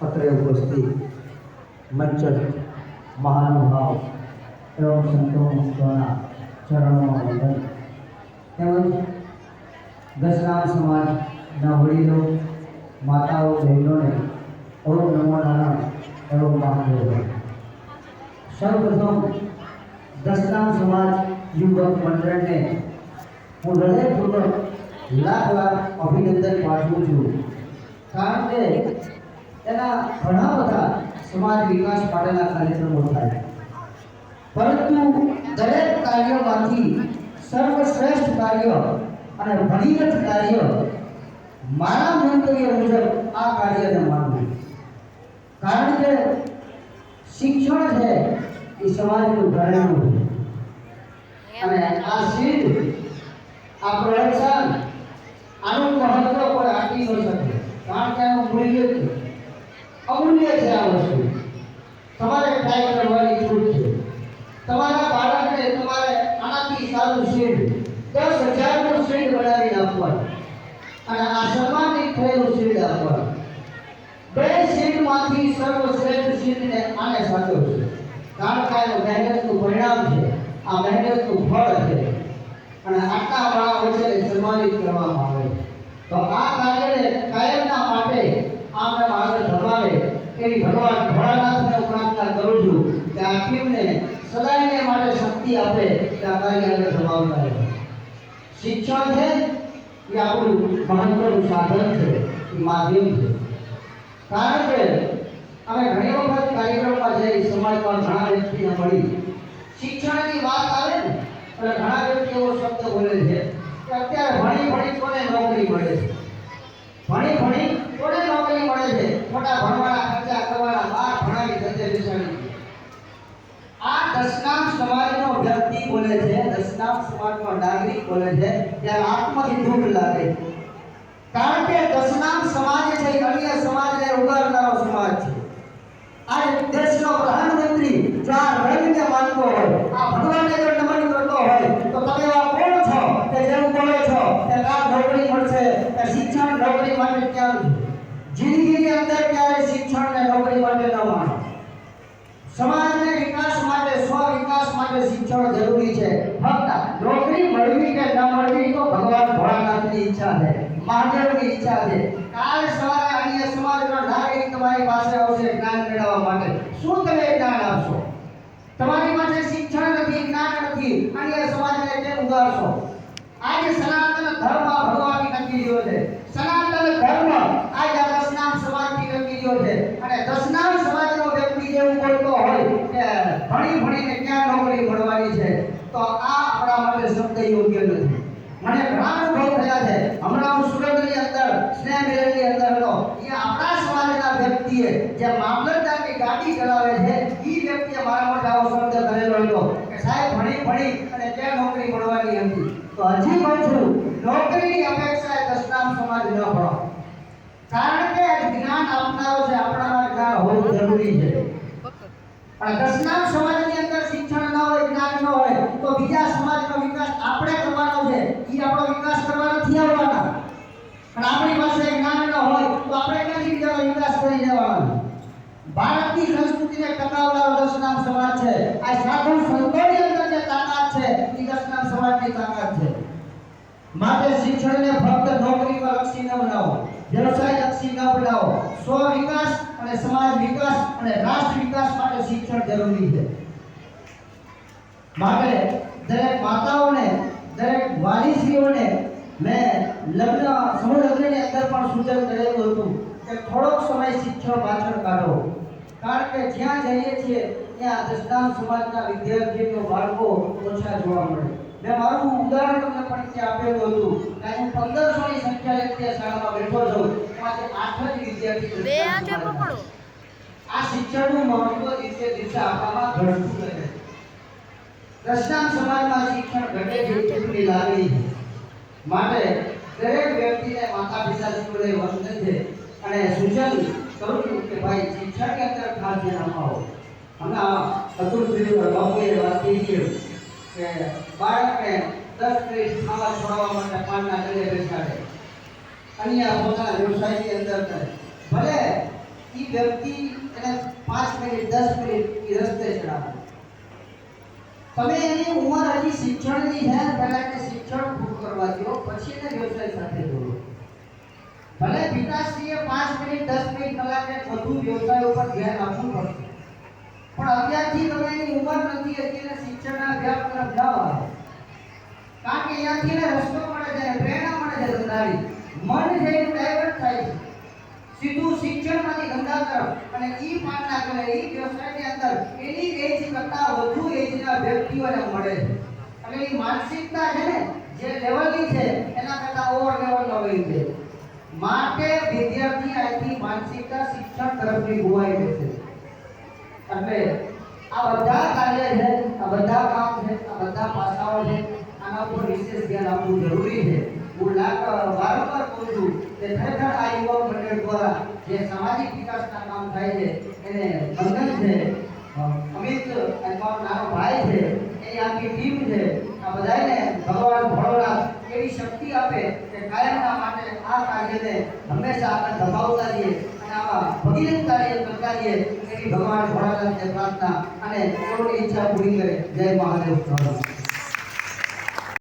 અત્રે ઉપસ્થિત મંચસ્થ મહાનુભાવ એવં સંતો મુક્તોના ચરણોમાં વંદન તેમજ દસરામ સમાજના વડીલો માતાઓ બહેનોને ઓમ નમો નારાયણ એવં મહાદેવ સૌપ્રથમ દસનામ સમાજ યુવક મંડળને હું હૃદયપૂર્વક લાખ લાખ અભિનંદન પાઠવું છું કારણ કે એના ઘણા બધા સમાજ વિકાસ માટેના કાર્યક્રમો થાય. પરંતુ દરેક કાર્યમાંથી સર્વશ્રેષ્ઠ કાર્ય અને ભગીરથ કાર્ય મારા મંતવ્ય મુજબ આ કાર્યને માનવું. કારણ કે શિક્ષણ છે એ સમાજનું ઘરેણું છે. અને આ સિદ્ધ આ પ્રોત્સાહન આનું મહત્વ કોઈ આપી ન શકે. કારણ કે આનું મૂલ્ય અમૂલ્ય છે આ વસ્તુ. તમારે ટ્રાય કરવાની જરૂર છે. તમારા બાળકને તમારે આનાથી સારું શેડ, દસ હજારનું શેડ બનાવી આપવાનું અને આ સન્માનિત થયેલું શેડ આપવાનું. બે શીડમાંથી સર્વશ્રેષ્ઠ શીડને આને સાચો છે. કારણ કે આ મહેનતનું પરિણામ છે. આ મહેનતનું ફળ છે અને આટલા વાળા વચ્ચે સન્માનિત કરવામાં આવે તો આ કાર્યને કાયમના માટે આપણે આગળ ધપાવે એવી ભગવાન ભોળાનાથને પ્રાર્થના કરું છું કે આ ટીમને માટે શક્તિ આપે કે કાર્ય આગળ ધપાવતા રહે શિક્ષણ છે એ આપણું મહત્વનું સાધન છે માધ્યમ છે. કારણ કે અમે ઘણી વખત કાર્યક્રમમાં જઈ સમાજમાં ઘણા વ્યક્તિને મળી. શિક્ષણની વાત આવે ને એટલે ઘણા વ્યક્તિ એવો શબ્દ બોલે છે કે અત્યારે ભણી ભણી કોને નોકરી મળે છે? ભણી ભણી કોને નોકરી મળે છે? મોટા ભણવાના ખર્ચા કરવાના બાર ભણાવી ધંધે બેસાડી આ દસનામ સમાજનો વ્યક્તિ બોલે છે દસનામ સમાજમાં ડાગરી બોલે છે ત્યારે આત્મથી દુઃખ લાગે. કારણ કે દશનામ સમાજ છે અન્ય સમાજને ઉગારનારો સમાજ છે. આ દેશનો પ્રધાનમંત્રી જો આ રંગને માનતો હોય, આ ભગવાનને જો નમન કરતો હોય, તો તમે એવા કોણ છો કે જેવું બોલો છો કે કા નોકરી મળશે, કે શિક્ષણ નોકરી માટે ક્યાં જિંદગીની અંદર ક્યારે શિક્ષણ ને નોકરી માટે ન માનો સમાજને વિકાસ માટે સ્વ માટે શિક્ષણ જરૂરી છે. ફક્ત નોકરી મળવી કે ન મળવી તો ભગવાન ભોળાનાથની ઈચ્છા છે. મહાદેવની ઈચ્છા છે. કાલ સવારે અન્ય સમાજનો નાગરિક તમારી પાસે આવશે જ્ઞાન મેળવવા માટે. શું તમે જ્ઞાન આપશો? તમારી પાસે શિક્ષણ નથી, જ્ઞાન નથી. અન્ય સમાજને કેમ ઉગારશો આજે સનાતન ધર્મ ભગવાન નક્કી રહ્યો છે. સનાતન ધર્મ આજે દસનામ સમાજથી નક્કી રહ્યો છે. અને દસનામ સમાજનો વ્યક્તિ જેવું બોલતો હોય કે ભણી ભણીને ક્યાં તો આ આપણા માટે શબ્દ યોગ્ય નથી. મને ઘણા અનુભવ થયા છે. હમણાં હું સુરતની અંદર, સ્નેહ મિલનની અંદર હતો. એ આપણા સમાજના વ્યક્તિએ જે મામલતદારની ગાડી ચલાવે છે, એ વ્યક્તિએ મારા માટે આવો શબ્દ કરેલો હતો કે સાહેબ, ભણી ભણી અને તે નોકરી મળવાની હતી? તો હજી પણ છું. નોકરીની અપેક્ષાએ દસનામ સમાજ ન ભણો. કારણ કે જ્ઞાન આપનારો છે આપણામાં જ્ઞાન હોવું જરૂરી છે. પણ દસનામ સમાજની અંદર શિક્ષણ ન હોય જ્ઞાન ન હોય તો બીજા સમાજનો વિકાસ આપણે કરવાનો છે એ આપણો વિકાસ કરવા નથી આવવાના અને આપણી પાસે જ્ઞાન ન હોય તો આપણે ક્યાંથી બીજાનો વિકાસ કરી દેવાનો ભારતની સંસ્કૃતિને ટકાવનારો સમાજ છે. આ સાધુ સંતોની અંદર જે તાકાત છે, એ દસનામ સમાજની તાકાત છે. માટે શિક્ષણને ફક્ત નોકરીમાં લક્ષી ન બનાવો, વ્યવસાય લક્ષી ન બનાવો. સ્વ વિકાસ અને સમાજ વિકાસ અને રાષ્ટ્ર વિકાસ માટે શિક્ષણ જરૂરી છે. માટે દરેક માતાઓને, દરેક વાલીશ્રીઓને મેં લગ્ન, સમૂહ લગ્નની અંદર પણ સૂચન કરેલું હતું કે થોડોક સમય શિક્ષણ પાછળ કાઢો. કારણ કે જ્યાં જઈએ છીએ ત્યાં દસનામ સમાજના વિદ્યાર્થીઓ બાળકો ઓછા જોવા મળે. મેં મારું ઉદાહરણ તમને પણ ત્યાં આપેલું હતું કે હું પંદરસો ની સંખ્યા લઈને શાળામાં બેઠો છું. એમાંથી આઠ જ વિદ્યાર્થી આ શિક્ષણનું મહત્વ દિવસે દિવસે આપવામાં ઘટતું રહે. છે સમાજમાં શિક્ષણ ઘટે છે એટલી લાગણી માટે દરેક વ્યક્તિને માતા પિતા જોડે વંદન છે અને સૂચન કરું કે ભાઈ શિક્ષણની અંદર ખાસ ધ્યાન અપાવો હમણાં અતુલભાઈ બાપુએ વાત કહી છે કે બાળકને દસ મિનિટ ખાવા છોડાવવા માટે પાનના ગળે બેસાડે અન્ય પોતાના વ્યવસાયની અંદર કરે. ભલે એ વ્યક્તિ એને પાંચ મિનિટ દસ મિનિટ એ રસ્તે ચડાવે. તમે એની ઉંમર હજી શિક્ષણની છે, પહેલા કે શિક્ષણ પૂરું કરવા દો પછી એને વ્યવસાય સાથે જોડો ભલે પિતાશ્રીએ પાંચ મિનિટ દસ મિનિટ કલાકે વધુ વ્યવસાય ઉપર ધ્યાન આપવું પડશે. પણ અત્યારથી તમે એની ઉંમર નથી, અત્યારે શિક્ષણના વ્યાપ તરફ જાઓ કારણ કે અહીંયાથી રસ્તો મળે છે પ્રેરણા મળે છે ધંધાની મન છે એનું ડાયવર્ટ થાય છે. સીધું શિક્ષણમાંથી ધંધા તરફ અને એ પાડના કરે એ વ્યવસાયની અંદર એની એજ કરતાં વધુ એજના વ્યક્તિઓને મળે છે. એટલે એ માનસિકતા છે ને, જે લેવલની છે, એના કરતા ઓવર લેવલનો હોય છે. માટે વિદ્યાર્થી આથી માનસિકતા શિક્ષણ તરફની ગુવાઈ રહેશે એટલે આ બધા કાર્ય છે, આ બધા કામ છે, આ બધા પાસાઓ છે, આના ઉપર વિશેષ ધ્યાન આપવું જરૂરી છે. હું લાખ વારંવાર કહું છું કે ખરેખર આ યુવા મંડળ દ્વારા જે સામાજિક વિકાસના કામ થાય છે, એને બંધન છે, અમિત અથવા નાનો ભાઈ છે, એની આખી ટીમ છે, આ બધાને ભગવાન ભોળોનાથ એવી શક્તિ આપે કે કાયમના માટે હંમેશા આપણે દબાવતા રહીએ અને આવા ભગીરથ કાર્ય કરતા રહીએ. એવી ભગવાન ભોળાનાથને પ્રાર્થના અને એઓની ઈચ્છા પૂરી કરે. જય મહાદેવ.